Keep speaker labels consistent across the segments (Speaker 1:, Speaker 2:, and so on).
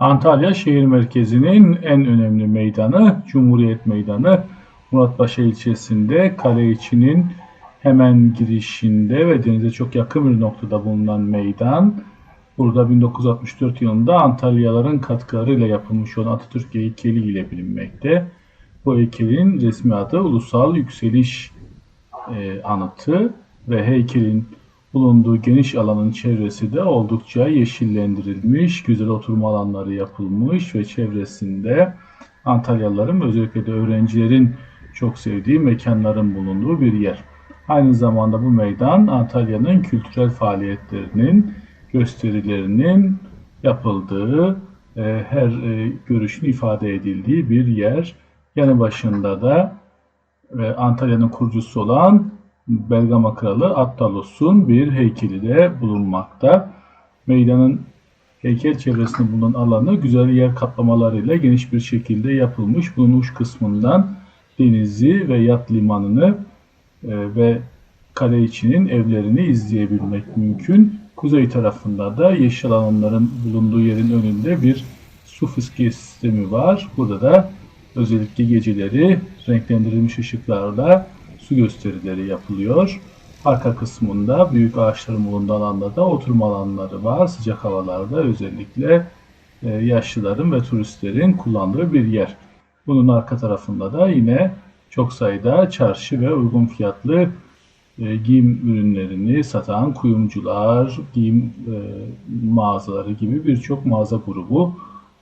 Speaker 1: Antalya şehir merkezinin en önemli meydanı Cumhuriyet Meydanı. Muratpaşa ilçesinde kale içinin hemen girişinde ve denize çok yakın bir noktada bulunan meydan. Burada 1964 yılında Antalyaların katkılarıyla yapılmış olan Atatürk heykeli ile bilinmekte. Bu heykelin resmi adı Ulusal Yükseliş e, Anıtı ve heykelin bulunduğu geniş alanın çevresi de oldukça yeşillendirilmiş, güzel oturma alanları yapılmış ve çevresinde Antalyalıların özellikle de öğrencilerin çok sevdiği mekanların bulunduğu bir yer. Aynı zamanda bu meydan Antalya'nın kültürel faaliyetlerinin, gösterilerinin yapıldığı, e, her e, görüşün ifade edildiği bir yer. Yanı başında da e, Antalya'nın kurucusu olan Bergama Kralı Attalos'un bir heykeli de bulunmakta. Meydanın heykel çevresinde bulunan alanı güzel yer kaplamalarıyla geniş bir şekilde yapılmış. Bunun uç kısmından denizi ve yat limanını e, ve kale içinin evlerini izleyebilmek mümkün. Kuzey tarafında da yeşil alanların bulunduğu yerin önünde bir su fıskiye sistemi var. Burada da özellikle geceleri renklendirilmiş ışıklarla su gösterileri yapılıyor. Arka kısmında büyük ağaçların bulunduğu alanda da oturma alanları var. Sıcak havalarda özellikle e, yaşlıların ve turistlerin kullandığı bir yer. Bunun arka tarafında da yine çok sayıda çarşı ve uygun fiyatlı e, giyim ürünlerini satan kuyumcular, giyim e, mağazaları gibi birçok mağaza grubu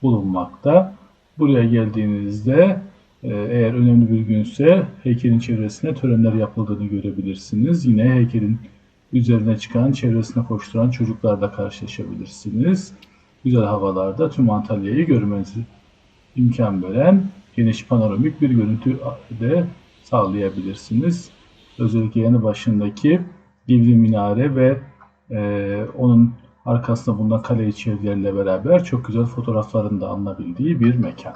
Speaker 1: bulunmakta. Buraya geldiğinizde eğer önemli bir günse heykelin çevresinde törenler yapıldığını görebilirsiniz. Yine heykelin üzerine çıkan, çevresine koşturan çocuklarla karşılaşabilirsiniz. Güzel havalarda tüm Antalya'yı görmenizi imkan veren geniş panoramik bir görüntü de sağlayabilirsiniz. Özellikle yanı başındaki Divri Minare ve e, onun arkasında bulunan kale içerilerle beraber çok güzel fotoğrafların da alınabildiği bir mekan.